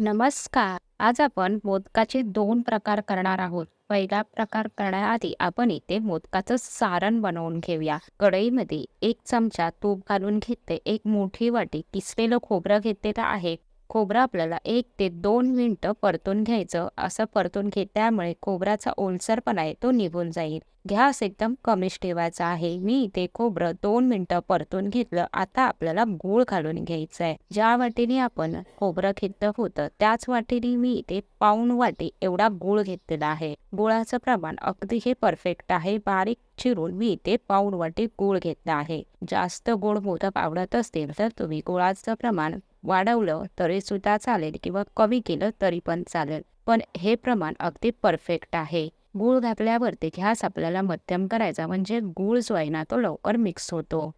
नमस्कार. आज आपण मोदकाचे दोन प्रकार करणार आहोत. पहिला प्रकार करण्याआधी आपण इथे मोदकाचं सारण बनवून घेऊया. कढईमध्ये एक चमचा तूप घालून घेते. एक मोठी वाटी किसलेलं खोबरं घेतलेलं आहे. खोबरं आपल्याला एक ते दोन मिनटं परतून घ्यायचं. असं परतून घे त्यामुळे खोबऱ्याचा ओलसरपणा आहे तो निघून जाईल. गॅस एकदम कमीच ठेवायचा आहे. मी इथे खोबरं दोन मिनटं परतून घेतलं. आता आपल्याला गूळ घालून घ्यायचं आहे. ज्या वाटीने आपण खोबरं घेतलं होतं त्याच वाटीने मी इथे पाऊण वाटी एवढा गूळ घेतलेला आहे. गुळाचं प्रमाण अगदी हे परफेक्ट आहे. बारीक चिरून मी इथे पाऊण वाटी गूळ घेतला आहे. जास्त गोड मोदक आवडत असतील तर तुम्ही गुळाचं प्रमाण वाढवलं तरी सुद्धा चालेल किंवा कमी केलं तरी पण चालेल. पण हे प्रमाण अगदी परफेक्ट आहे. गूळ घातल्यावरती घ्यास आपल्याला मध्यम करायचा म्हणजे गूळ जो आहे ना तो लवकर मिक्स होतो.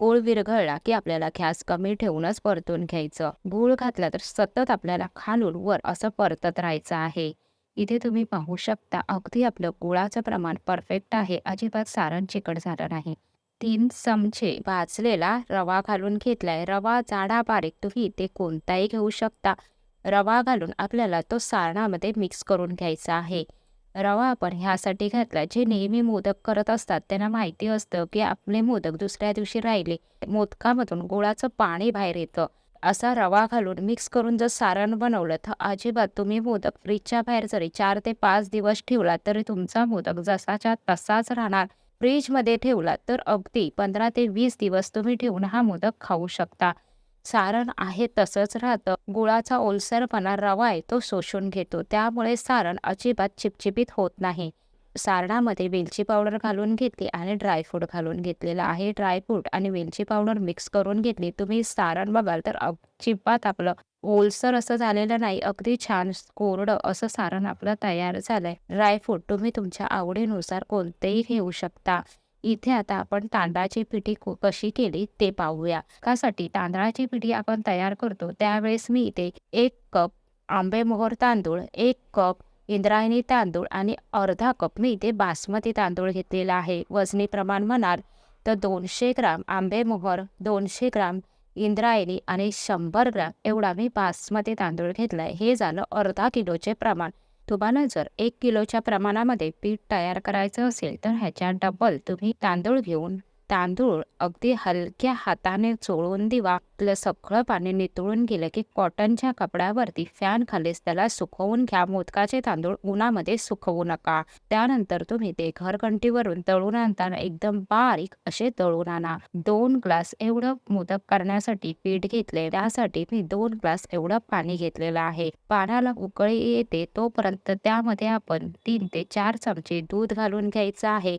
गूळ विरघळला की आपल्याला गॅस कमी ठेवूनच परतून घ्यायचं. गूळ घातला तर सतत आपल्याला खालून वर असं परतत राहायचं आहे. इथे तुम्ही पाहू शकता अगदी आपलं गुळाचं प्रमाण परफेक्ट आहे. अजिबात सारण चिकट झालं नाही. तीन चमचे भाजलेला रवा घालून घेतलाय. रवा जाडा बारीक तुम्ही ते कोणताही घेऊ शकता. रवा घालून आपल्याला तो सारणामध्ये मिक्स करून घ्यायचा आहे. रवा आपण ह्यासाठी घातला जे नेहमी मोदक करत असतात त्यांना माहिती असतं की आपले मोदक दुसऱ्या दिवशी राहिले मोदकामधून गुळाचं पाणी बाहेर येतं. असा रवा घालून मिक्स करून जर सारण बनवलं तर अजिबात तुम्ही मोदक फ्रीजच्या बाहेर जरी चार ते पाच दिवस ठेवला तरी तुमचा मोदक जसाच्या तसाच राहणार. फ्रीजमध्ये ठेवला तर अगदी पंधरा ते वीस दिवस तुम्ही ठेवून हा मोदक खाऊ शकता. सारण आहे तसंच राहतं. गुळाचा ओलसरपणा रवा आहे तो शोषून घेतो. त्यामुळे सारण अजिबात चिपचिपीत होत नाही. सारणामध्ये वेलची पावडर घालून घेतली आणि ड्रायफ्रूट घालून घेतलेला आहे. ड्रायफ्रूट आणि वेलची पावडर मिक्स करून घेतली. तुम्ही सारण बघाल तर अजिबात आपलं ओलसर असं झालेलं नाही. अगदी छान कोरडं असं सारण आपलं तयार झालंय. ड्रायफ्रूट तुम्ही तुमच्या आवडीनुसार कोणतेही घेऊ शकता. इथे आता आपण तांदळाची पिठी कशी केली ते पाहूया. त्यासाठी तांदळाची पिठी आपण तयार करतो. त्यावेळेस मी इथे एक कप आंबेमोहर तांदूळ एक कप इंद्रायणी तांदूळ आणि अर्धा कप मी इथे बासमती तांदूळ घेतलेला आहे. वजनी प्रमाण म्हणाल तर दोनशे ग्राम आंबेमोहर दोनशे ग्राम इंद्रायणी आणि शंभर ग्राम एवढा मी बासमती तांदूळ घेतलाय. हे झालं अर्धा किलोचे प्रमाण. तुम्हाला जर एक किलोच्या प्रमाणामध्ये पीठ तयार करायचं असेल तर ह्याच्या डबल तुम्ही तांदूळ घेऊन तांदूळ अगदी हलक्या हाताने चोळून दिवा. आपलं सगळं पाणी नितळून गेलं की कॉटनच्या कपड्यावरती फॅन खालीच त्याला सुकवून घ्या. मोदकाचे तांदूळ उन्हामध्ये सुकवू नका. त्यानंतर तुम्ही ते घरघंटीवरून तळून आणताना एकदम बारीक असे तळून आणा. दोन ग्लास एवढं मोदक करण्यासाठी पीठ घेतले. त्यासाठी मी दोन ग्लास एवढं पाणी घेतलेलं आहे. पाण्याला उकळी येते तोपर्यंत त्यामध्ये आपण तीन ते चार चमचे दूध घालून घ्यायचं आहे.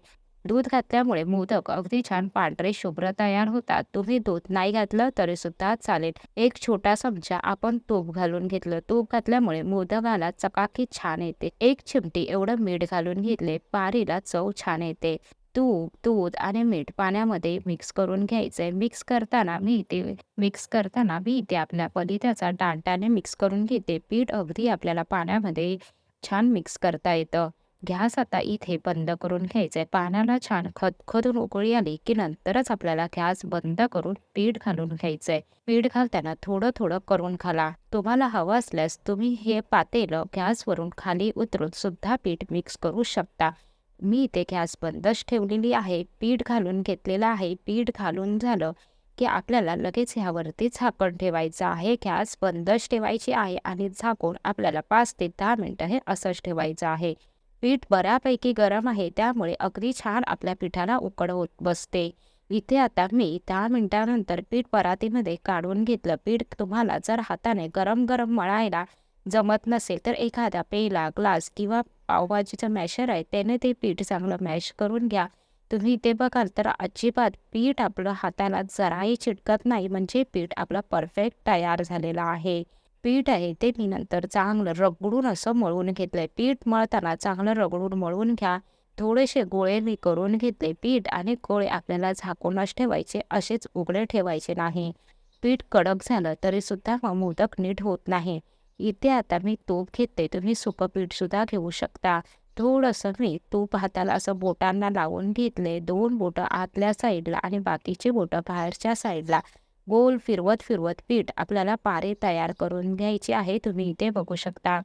दूध घातल्यामुळे मोदक अगदी छान पांढरे शुभ्र तयार होतात. तुम्ही दूध नाही घातलं तरी सुद्धा चालेल. एक छोटा चमचा आपण तूप घालून घेतलं. तूप घातल्यामुळे मोदकाला चकाकी छान येते. एक चिमटी एवढं मीठ घालून घेतले पारीला चव छान येते. तूप दूध आणि मीठ पाण्यामध्ये मिक्स करून घ्यायचंय मिक्स करताना मी इथे मिक्स करताना मी इथे आपल्या पलित्याचा डांटाने मिक्स करून घेते. पीठ अगदी आपल्याला पाण्यामध्ये छान मिक्स करता येतं. गॅस आता इथे बंद करून घ्यायचंय. पाण्याला छान खदखदून उकळी आली की नंतरच आपल्याला गॅस बंद करून पीठ घालून घ्यायचंय. पीठ घालताना थोडं थोडं करून घाला. तुम्हाला हवं असल्यास तुम्ही हे पातेलं गॅसवरून खाली उतरून सुद्धा पीठ मिक्स करू शकता. मी इथे गॅस बंदच ठेवलेली आहे. पीठ घालून घेतलेलं आहे. पीठ घालून झालं की आपल्याला लगेच ह्यावरती झाकण ठेवायचं आहे. गॅस बंदच ठेवायची आहे आणि झाकून आपल्याला पाच ते दहा मिनटं हे असंच ठेवायचं आहे. पीठ बऱ्यापैकी गरम आहे त्यामुळे अगदी छान आपल्या पिठाला उकड होत बसते. इथे आता मी दहा मिनिटानंतर पीठ परातीमध्ये काढून घेतलं. पीठ तुम्हाला जर हाताने गरम गरम मळायला जमत नसेल तर एखादा पेला ग्लास किंवा पावभाजीचं मॅशर आहे त्याने ते पीठ चांगलं मॅश करून घ्या. तुम्ही इथे बघाल तर अजिबात पीठ आपलं हाताला जराही चिटकत नाही म्हणजे पीठ आपलं परफेक्ट तयार झालेलं आहे. पीठ आहे ते मी नंतर चांगलं रगडून असं मळून घेतलंय. पीठ मळताना चांगलं रगडून मळून घ्या. थोडेसे गोळे मी करून घेतले पीठ आणि गोळे आपल्याला झाकूनच ठेवायचे असेच उघडे ठेवायचे नाही. पीठ कडक झालं तरी सुद्धा मोदक नीट होत नाही. इथे आता मी तूप घेते तुम्ही सुकं पीठ सुद्धा घेऊ शकता. थोडंसं मी तूप हाताला असं बोटांना लावून घेतले दोन बोटं आतल्या साईडला आणि बाकीची बोटं बाहेरच्या साईडला गोल फिरवत फिरवत पीठ आपल्याला पारे तयार करून घ्यायची आहे. तुम्ही इथे बघू शकता.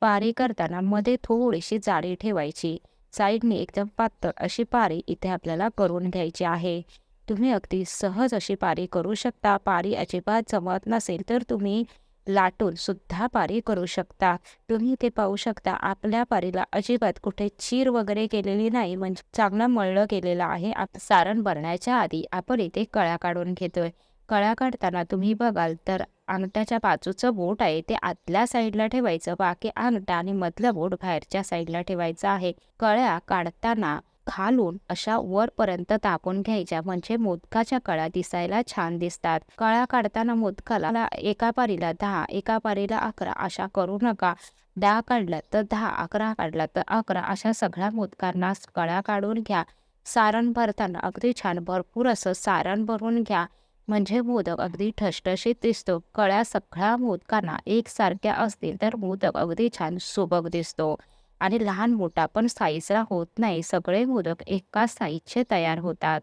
पारी करताना मध्ये थोडीशी जाळी ठेवायची. साईडने एकदम पातळ अशी पारी इथे आपल्याला करून घ्यायची आहे. तुम्ही अगदी सहज अशी पारी करू शकता. पारी अजिबात जमत नसेल तर तुम्ही लाटून सुद्धा पारी करू शकता. तुम्ही इथे पाहू शकता आपल्या पारीला अजिबात कुठे चीर वगैरे केलेली नाही. म्हणजे चांगलं मळलं केलेलं आहे. आप सारण भरण्याच्या आधी आपण इथे कळ्या काढून घेतोय. कळ्या काढताना तुम्ही बघाल तर अंगठ्याच्या बाजूचं बोट आहे ते आतल्या साईडला ठेवायचं बाकी अंगठा आणि मधलं बोट बाहेरच्या साईडला ठेवायचं आहे. कळ्या काढताना खालून अशा वरपर्यंत तापून घ्यायच्या म्हणजे मोदकाच्या कळ्या दिसायला छान दिसतात. कळ्या काढताना मोदकाला एका पारीला दहा एका पारीला अकरा अशा करू नका. दहा काढला तर दहा अकरा काढला तर अकरा अशा सगळ्या मोदकांना कळ्या काढून घ्या. सारण भरताना अगदी छान भरपूर असं सारण भरून घ्या. म्हणजे मोदक अगदी ठसठशीत दिसतो. कळ्या सगळ्या मोदकांना एकसारख्या असतील तर मोदक अगदी छान सुबक दिसतो. आणि लहान मोठा पण साईजला होत नाही. सगळे मोदक एकाच साईजचे तयार होतात.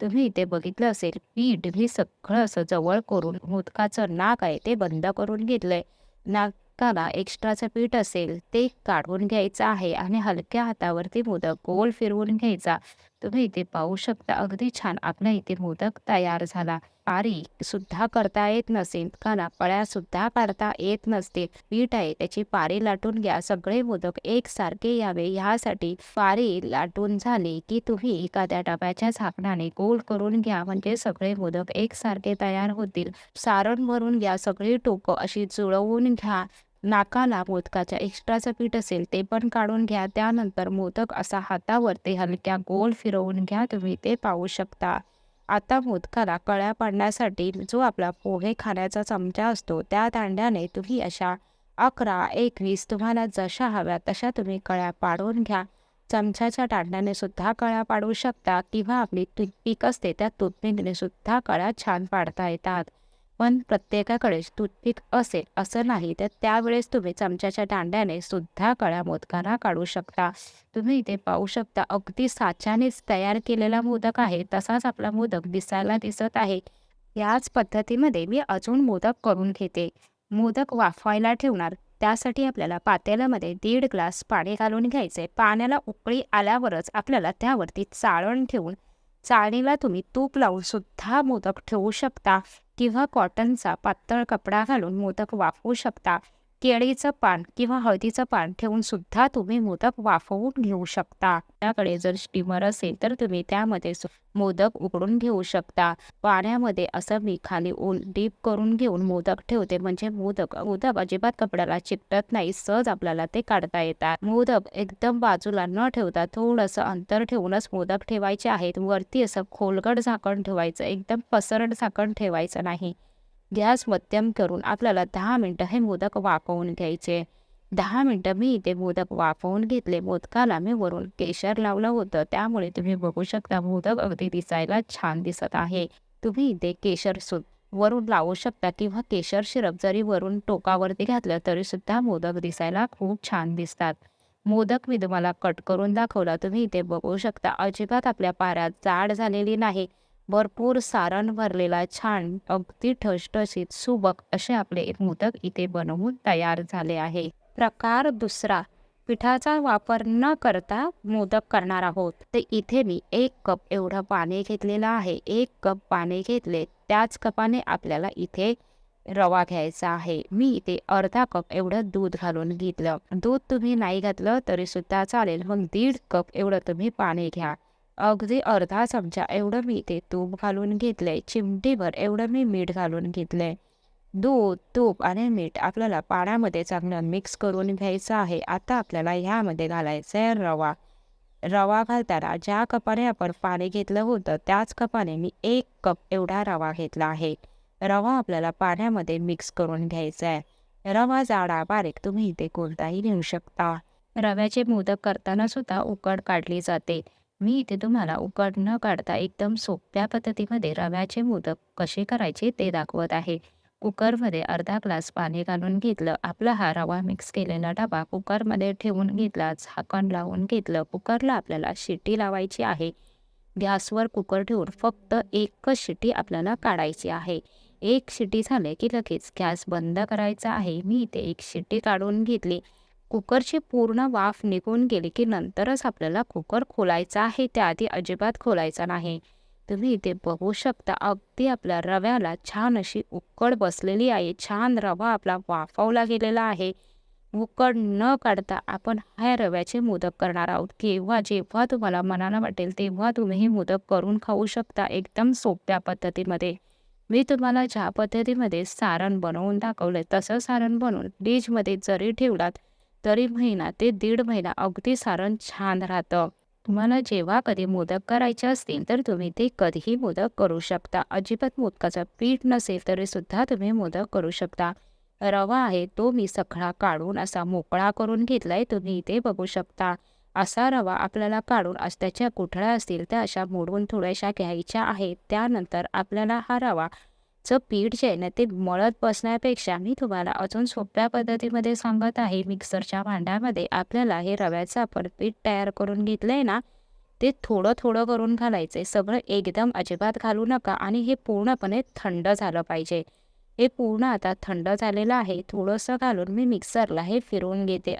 तुम्ही इथे बघितलं असेल पीठ मी सगळं असं जवळ करून मोदकाचं नाक आहे ते बंद करून घेतलंय. नाकाला एक्स्ट्राचं पीठ असेल ते काढून घ्यायचं आहे आणि हलक्या हातावरती मोदक गोल फिरवून घ्यायचा. तुम्ही इथे पाहू शकता. अगदी छान. आपल्या इथे मोदक तयार झाला. पारी सुद्धा करता येत नसेल. काना पळ्या सुद्धा काढता येत नसते पीठ आहे. त्याची पारी लाटून घ्या. सगळे मोदक एकसारखे यावे. ह्यासाठी पारी लाटून झाली की तुम्ही एखाद्या डब्याच्या झाकणाने गोल करून घ्या. म्हणजे सगळे मोदक एकसारखे तयार होतील. सारण भरून घ्या. सगळी टोकं अशी जुळवून घ्या. नाकाला मोदकाच्या एक्स्ट्राचं पीठ असेल ते पण काढून घ्या. त्यानंतर मोदक असा हातावरती हलक्या गोल फिरवून घ्या. तुम्ही ते पाहू शकता. आता मोदकाला कळ्या पाडण्यासाठी जो आपला पोहे खाण्याचा चमचा असतो त्या दांड्याने तुम्ही अशा अकरा एकवीस तुम्हाला जशा हव्या तशा तुम्ही कळ्या पाडून घ्या. चमच्याच्या दांड्याने सुद्धा कळ्या पाडू शकता किंवा आपली टूथपिक असते त्या टूथपिकने सुद्धा कळ्या छान पाडता येतात. पण प्रत्येकाकडे टूथपिक असेल असं नाही तर त्यावेळेस तुम्ही चमच्याच्या दांड्याने सुद्धा कळ्या मोदकांना काढू शकता. तुम्ही इथे पाहू शकता अगदी साच्यानेच तयार केलेला मोदक आहे तसाच आपला मोदक दिसायला दिसत आहे. याच पद्धतीमध्ये मी अजून मोदक करून घेते. मोदक वाफवायला ठेवणार त्यासाठी आपल्याला पातेल्यामध्ये दीड ग्लास पाणी घालून घ्यायचे. पाण्याला उकळी आल्यावरच आपल्याला त्यावरती चाळण ठेवून चाळणीला तुम्ही तूप लावून सुद्धा मोदक ठेवू शकता किंवा कॉटनचा पातळ कपडा घालून मोदक वाफवू शकता. केळीचं पान किंवा हळदीचं पान ठेवून सुद्धा तुम्ही मोदक वाफवून घेऊ शकता. त्याकडे जर स्टीमर असेल तर तुम्ही त्यामध्ये मोदक उकडून घेऊ शकता. पाण्यामध्ये असं मी खाली ओल डीप करून घेऊन मोदक ठेवते. म्हणजे मोदक मोदक अजिबात कपड्याला चिकटत नाही. सहज आपल्याला ते काढता येतात. मोदक एकदम बाजूला न ठेवता थोडंसं अंतर ठेवूनच मोदक ठेवायचे आहेत. वरती असं खोलगड झाकण ठेवायचं. एकदम पसरट झाकण ठेवायचं नाही. गॅस मध्यम करून आपल्याला दहा मिनटं हे मोदक वाफवून घ्यायचे. दहा मिनटं मी इथे मोदक वाफवून घेतले. मोदकाला मी वरून केशर लावलं होतं. त्यामुळे तुम्ही बघू शकता मोदक अगदी दिसायला छान दिसत आहे. तुम्ही इथे केशर सुद्धा वरून लावू शकता किंवा केशर शिरप जरी वरून टोकावरती घातलं तरी सुद्धा मोदक दिसायला खूप छान दिसतात. मोदक मी तुम्हाला कट करून दाखवला. तुम्ही इथे बघू शकता. अजिबात आपल्या पाऱ्यात जाड झालेली नाही. भरपूर सारण भरलेला छान अगदी ठसठशीत सुबक असे आपले मोदक इथे बनवून तयार झाले आहे. प्रकार दुसरा पिठाचा वापर न करता मोदक करणार आहोत. तर इथे मी एक कप एवढं पाणी घेतलेलं आहे. एक कप पाणी घेतले त्याच कपाने आपल्याला इथे रवा घ्यायचा आहे. मी इथे अर्धा कप एवढं दूध घालून घेतलं. दूध तुम्ही नाही घातलं तरी सुद्धा चालेल. मग दीड कप एवढं तुम्ही पाणी घ्या. अगदी अर्धा चमचा एवढं मी ते तूप घालून घेतलंय चिमटीभर एवढं मी मीठ घालून घेतलंय. दूध तूप आणि मीठ आपल्याला पाण्यामध्ये चांगलं मिक्स करून घ्यायचं आहे. आता आपल्याला ह्यामध्ये घालायचं आहे रवा. रवा घालताना ज्या कपाने आपण पाणी घेतलं होतं त्याच कपाने मी एक कप एवढा रवा घेतला आहे. रवा आपल्याला पाण्यामध्ये मिक्स करून घ्यायचा आहे रवा जाडा बारीक तुम्ही इथे कोणताही घेऊ शकता. रव्याचे मोदक करताना सुद्धा उकड काढली जाते. मी इथे तुम्हाला उकड न काढता एकदम सोप्या पद्धतीमध्ये रव्याचे मोदक कसे करायचे ते दाखवत आहे. कुकरमध्ये अर्धा ग्लास पाणी घालून घेतलं. आपला हा रवा मिक्स केलेला डबा कुकरमध्ये ठेवून घेतला झाकण लावून घेतलं. कुकरला आपल्याला शिट्टी लावायची आहे. गॅसवर कुकर ठेवून फक्त एकच शिटी आपल्याला काढायची आहे. एक शिटी झाले की लगेच गॅस बंद करायचा आहे. मी इथे एक शिटी काढून घेतली. कुकरची पूर्ण वाफ निघून गेली की नंतरच आपल्याला कुकर खोलायचा आहे. त्याआधी अजिबात खोलायचा नाही. तुम्ही इथे बघू शकता अगदी आपल्या रव्याला छान अशी उकड बसलेली आहे. छान रवा आपला वाफवला गेलेला आहे. उकड न काढता आपण ह्या रव्याचे मोदक करणार आहोत. किंवा जेव्हा तुम्हाला मनाला वाटेल तेव्हा तुम्ही हे मोदक करून खाऊ शकता एकदम सोप्या पद्धतीमध्ये. मी तुम्हाला ज्या पद्धतीमध्ये सारण बनवून दाखवलं तसं सारण बनवून फ्रीजमध्ये जरी ठेवलात तरी महिना ते दीड महिना अगदी सारण छान राहतं. तुम्हाला जेव्हा कधी मोदक करायचे असतील तर तुम्ही ते कधीही मोदक करू शकता. अजिबात मोदकाचं पीठ नसेल तरी सुद्धा तुम्ही मोदक करू शकता. रवा आहे तो मी सखळा काढून असा मोकळा करून घेतलाय तुम्ही इथे बघू शकता. असा रवा आपल्याला काढून त्याच्या कुठळ्या असतील त्या अशा मोडून थोड्याशा घ्यायच्या आहेत. त्यानंतर आपल्याला हा रवा चं पीठ जे आहे ना ते मळत बसण्यापेक्षा मी तुम्हाला अजून सोप्या पद्धतीमध्ये सांगत आहे. मिक्सरच्या भांड्यामध्ये आपल्याला हे रव्याचं आपण पीठ तयार करून घेतलंय ना ते थोडं थोडं करून घालायचंय. सगळं एकदम अजिबात घालू नका आणि हे पूर्णपणे थंड झालं पाहिजे. हे पूर्ण आता थंड झालेलं आहे. थोडंसं घालून मी मिक्सरला हे फिरवून घेते.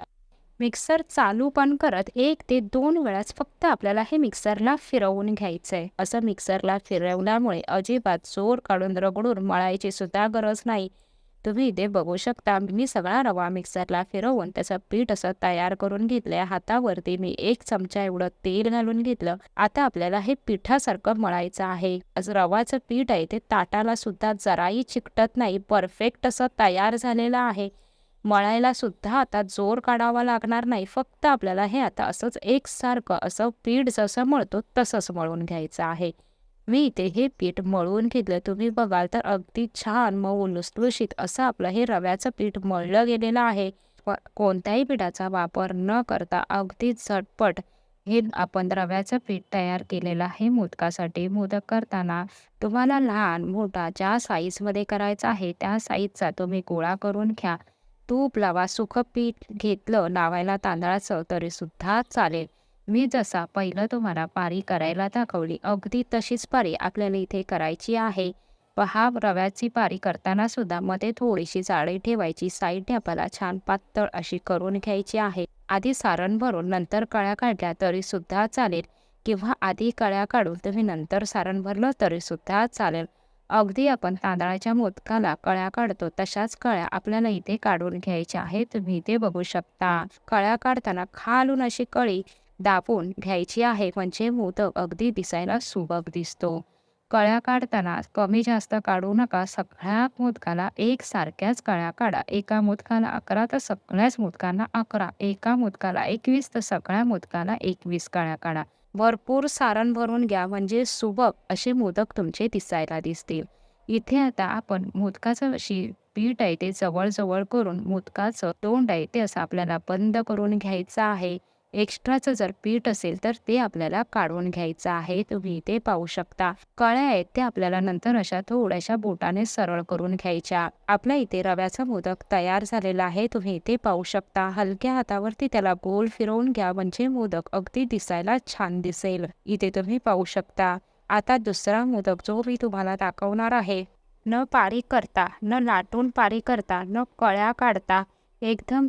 मिक्सर चालू पण करत एक ते दोन वेळाच फक्त आपल्याला हे मिक्सरला फिरवून घ्यायचं आहे असं मिक्सरला फिरवल्यामुळे अजिबात जोर काढून रगडून मळायची सुद्धा गरज नाही. तुम्ही इथे बघू शकता मी सगळा रवा मिक्सरला फिरवून त्याचं पीठ असं तयार करून घेतलंय. हातावरती मी एक चमचा एवढं तेल घालून घेतलं. आता आपल्याला हे पिठासारखं मळायचं आहे. रवाचं पीठ आहे ते ताटाला सुद्धा जराही चिकटत नाही. परफेक्ट असं तयार झालेलं आहे. मळायला सुद्धा आता जोर काढावा लागणार नाही. फक्त आपल्याला हे आता असंच एकसारखं असं पीठ जसं मळतो तसंच मळून घ्यायचं आहे. मी इथे हे पीठ मळून घेतलं. तुम्ही बघाल तर अगदी छान मऊ लुसलुशीत असं आपलं हे रव्याचं पीठ मळलं गेलेलं आहे. कोणत्याही पिठाचा वापर न करता अगदी झटपट हे आपण रव्याचं पीठ तयार केलेलं आहे. मोदकासाठी मोदक करताना तुम्हाला लहान मोठा ज्या साईजमध्ये करायचा आहे त्या साईजचा तुम्ही गोळा करून घ्या. तूप लावा सुखं पीठ घेतलं लावायला तांदळाचं तरी सुद्धा चालेल. मी जसा पहिलं तुम्हाला पारी करायला दाखवली अगदी तशीच पारी आपल्याला इथे करायची आहे. पहा रव्याची पारी करताना सुद्धा मध्ये थोडीशी जाळी ठेवायची साईडने आपल्याला छान पातळ अशी करून घ्यायची आहे. आधी सारण भरून नंतर कळ्या काढल्या तरी सुद्धा चालेल किंवा आधी कळ्या काढून तुम्ही नंतर सारण भरलं तरी सुद्धा चालेल. अगदी आपण तांदळाच्या मोदकाला कळ्या काढतो तशाच कळ्या आपल्याला इथे काढून घ्यायच्या आहेत. तुम्ही इथे बघू शकता. कळ्या काढताना खालून अशी कळी दाबून घ्यायची आहे. म्हणजे मोदक अगदी दिसायला सुबक दिसतो. कळ्या काढताना कमी जास्त काढू नका. सगळ्या मोदकाला एकसारख्याच कळ्या काढा. एका मोदकाला अकरा तर सगळ्याच मोदकांना अकरा. एका मोदकाला एकवीस तर सगळ्या मोदकाला एकवीस कळ्या काढा. भरपूर सारण भरून घ्या म्हणजे सुबक असे मोदक तुमचे दिसायला दिसतील. इथे आता आपण मोदकाचं अशी पीठ आहे ते जवळजवळ करून मोदकाचं तोंड आहे ते असं आपल्याला बंद करून घ्यायचं आहे. एक्स्ट्राचं जर पीठ असेल तर ते आपल्याला काढून घ्यायचं आहे. तुम्ही इथे पाहू शकता. कळ्या आहेत ते आपल्याला नंतर अशा थोड्याशा बोटाने सरळ करून घ्यायच्या. आपल्या इथे रव्याचा मोदक तयार झालेला आहे. तुम्ही इथे पाहू शकता. हलक्या हातावरती त्याला गोल फिरवून घ्या. म्हणजे मोदक अगदी दिसायला छान दिसेल. इथे तुम्ही पाहू शकता. आता दुसरा मोदक जो मी तुम्हाला दाखवणार आहे. न पारी करता न लाटून पारी करता न कळ्या काढता एकदम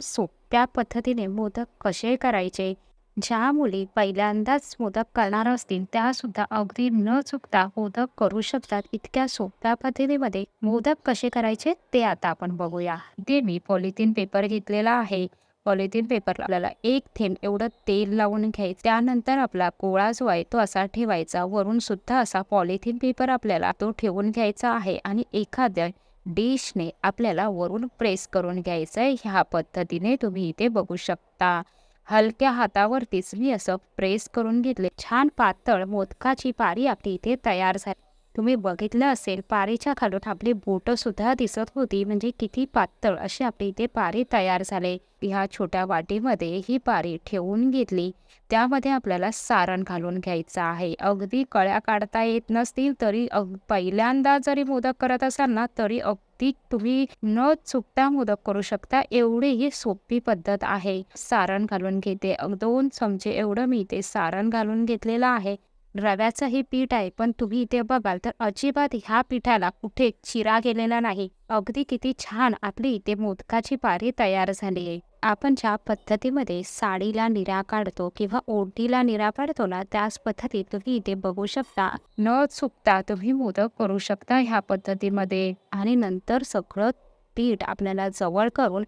त्या पद्धतीने मोदक कसे करायचे? ज्या मुली पहिल्यांदाच मोदक करणार असतील त्यासुद्धा अगदी न चुकता मोदक करू शकतात. इतक्या सोप्या पद्धतीमध्ये मोदक कसे करायचे ते आता आपण बघूया. ते मी पॉलिथिन पेपर घेतलेला आहे. पॉलिथिन पेपर आपल्याला एक थेंब एवढं तेल लावून घ्यायचं. त्यानंतर आपला गोळा जो आहे तो असा ठेवायचा. वरून सुद्धा असा पॉलिथिन पेपर आपल्याला तो ठेवून घ्यायचा आहे. आणि एखाद्या डिशने आपल्याला वरून प्रेस करून घ्यायचं आहे ह्या पद्धतीने तुम्ही इथे बघू शकता. हलक्या हातावरतीच मी असं प्रेस करून घेतले. छान पातळ मोदकाची पारी आपली इथे तयार झाली. तुम्ही बघितलं असेल पारीच्या खालून आपली बोटं सुद्धा दिसत होती. म्हणजे किती पातळ अशी आपली इथे पारी तयार झाले. ह्या छोट्या वाटीमध्ये ही पारी ठेवून घेतली. त्यामध्ये आपल्याला सारण घालून घ्यायचं आहे. अगदी कळ्या काढता येत नसतील तरी अग पहिल्यांदा जरी मोदक करत असाल ना तरी अगदी तुम्ही न चुकता मोदक करू शकता. एवढी ही सोपी पद्धत आहे. सारण घालून घेते. दोन चमचे एवढं मी ते सारण घालून घेतलेलं आहे. रव्याचं हे पीठ आहे पण तुम्ही इथे बघाल तर अजिबात ह्या पिठाला कुठे चिरा गेलेला नाही. अगदी किती छान आपली इथे मोदकाची पारी तयार झाली आहे. आपण ज्या पद्धतीमध्ये साडीला निरा काढतो किंवा ओटीला निरा काढतो ना त्याच पद्धतीत तुम्ही इथे बघू शकता. न चुकता तुम्ही मोदक करू शकता ह्या पद्धतीमध्ये. आणि नंतर सगळं पीठ आपल्याला जवळ करून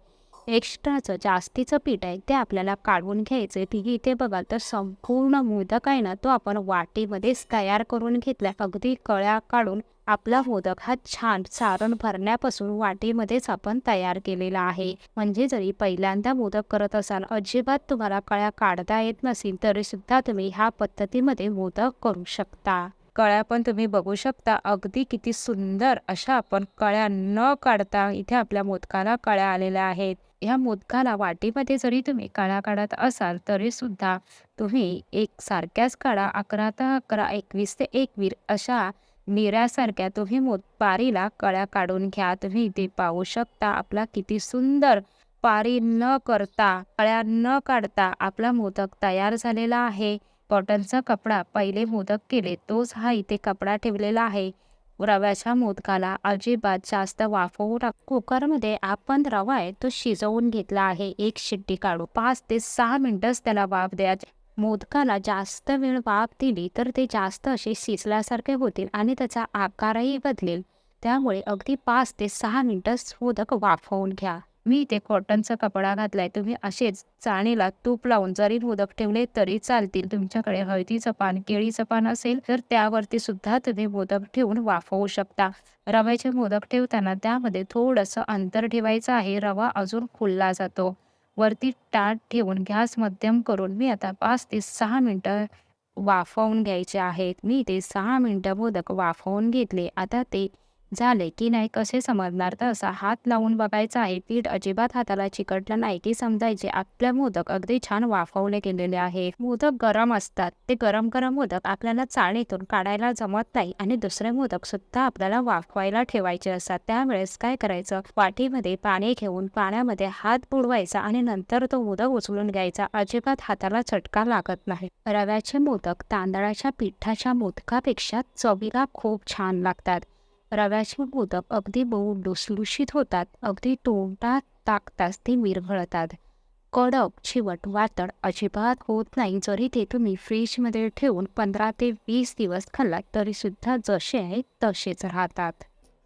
एक्स्ट्राचं जास्तीचं पीठ आहे ते आपल्याला काढून घ्यायचं आहे ती इथे बघाल तर संपूर्ण मोदक आहे ना तो आपण वाटीमध्येच तयार करून घेतला अगदी कळ्या काढून आपला मोदक हा छान सारण भरण्यापासून वाटीमध्येच आपण तयार केलेला आहे. म्हणजे जरी पहिल्यांदा मोदक करत असाल अजिबात तुम्हाला कळ्या काढता येत नसेल तरी सुद्धा तुम्ही ह्या पद्धतीमध्ये मोदक करू शकता. कळ्या पण तुम्ही बघू शकता. अगदी किती सुंदर अशा आपण कळ्या न काढता इथे आपल्या मोदकाला कळ्या आलेल्या आहेत. ह्या मोदकाला वाटीमध्ये जरी तुम्ही कळ्या काढत असाल तरी सुद्धा तुम्ही एक सारख्याच काढा अकरा ते अकरा एकवीस ते एकवीर अशा निऱ्यासारख्या तुम्ही मोद पारीला कळ्या काढून घ्या. तुम्ही इथे पाहू शकता आपला किती सुंदर पारी न करता कळ्या न काढता आपला मोदक तयार झालेला आहे. कॉटनचा कपडा पहिले मोदक केले तोच हा इथे कपडा ठेवलेला आहे. रव्याच्या मोदकाला अजिबात जास्त वाफवू टाक कुकरमध्ये आपण रवा आहे तो शिजवून घेतला आहे. एक शिट्टी काढू. पाच ते सहा मिनटंच त्याला वाफ द्यायचे. मोदकाला जास्त वेळ वाफ दिली तर ते जास्त असे शिजल्यासारखे होतील आणि त्याचा आकारही बदलेल. त्यामुळे अगदी पाच ते सहा मिनटंच मोदक वाफवून घ्या. मी इथे कॉटनचा कपडा घातलाय. तुम्ही असेच चाळणीला तूप लावून जरी मोदक ठेवले तरी चालतील. तुमच्याकडे हळदीचं पान केळीचं पान असेल तर त्यावरती सुद्धा तुम्ही मोदक ठेवून वाफवू शकता. रव्याचे मोदक ठेवताना त्यामध्ये थोडंसं अंतर ठेवायचं आहे. रवा अजून खुलला जातो. वरती ताट ठेवून गॅस मध्यम करून मी आता पाच ते सहा मिनटं वाफवून घ्यायचे आहेत. मी ते सहा मिनटं मोदक वाफवून घेतले. आता ते झाले की नाही कसे समजणार? तर असा हात लावून बघायचा आहे. पीठ अजिबात हाताला चिकटलं नाही. की समजायचे आपल्या मोदक अगदी छान वाफवले गेलेले आहे. मोदक गरम असतात. ते गरम गरम मोदक आपल्याला चाळणीतून काढायला जमत नाही आणि दुसरे मोदक सुद्धा आपल्याला वाफवायला ठेवायचे असतात. त्यावेळेस काय करायचं? वाटीमध्ये पाणी घेऊन पाण्यामध्ये हात बुडवायचा आणि नंतर तो मोदक उचलून घ्यायचा. अजिबात हाताला चटका लागत नाही. रव्याचे मोदक तांदळाच्या पिठाच्या मोदकापेक्षा चवीला खूप छान लागतात. रव्याचे मोदक अगदी मऊ लुसलुशीत होतात अगदी तोंडात टाकताच ते विरघळतात. कडक चिवट वातड अजिबात होत नाही जरी ते तुम्ही फ्रीजमध्ये ठेवून पंधरा ते वीस दिवस खाल्लात तरीसुद्धा जसे आहेत तसेच राहतात.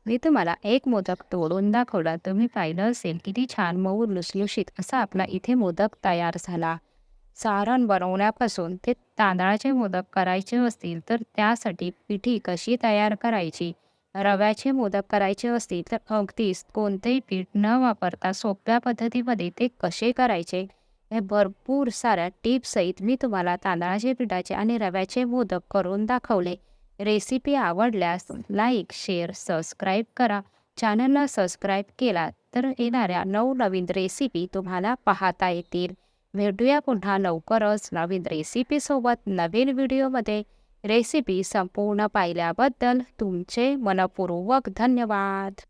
मी तुम्हाला एक मोदक तोडून दाखवला. तुम्ही पाहिलं असेल किती छान मऊ लुसलुशीत असा आपला इथे मोदक तयार झाला. सारण बनवण्यापासून ते तांदळाचे मोदक करायचे असतील तर त्यासाठी पिठी कशी तयार करायची? रव्याचे मोदक करायचे असतील तर अगदीच कोणतेही पीठ न वापरता सोप्या पद्धतीमध्ये ते कसे करायचे? हे भरपूर साऱ्या टिप्ससहित मी तुम्हाला तांदळाचे पिठाचे आणि रव्याचे मोदक करून दाखवले. रेसिपी आवडल्यास लाईक शेअर सबस्क्राईब करा. चॅनलला सबस्क्राईब केला तर येणाऱ्या नवनवीन रेसिपी तुम्हाला पाहता येतील. भेटूया पुन्हा लवकरच नवीन रेसिपीसोबत नवीन व्हिडिओमध्ये. रेसिपी संपूर्ण पाहिल्याबद्दल तुमचे मनपूर्वक धन्यवाद.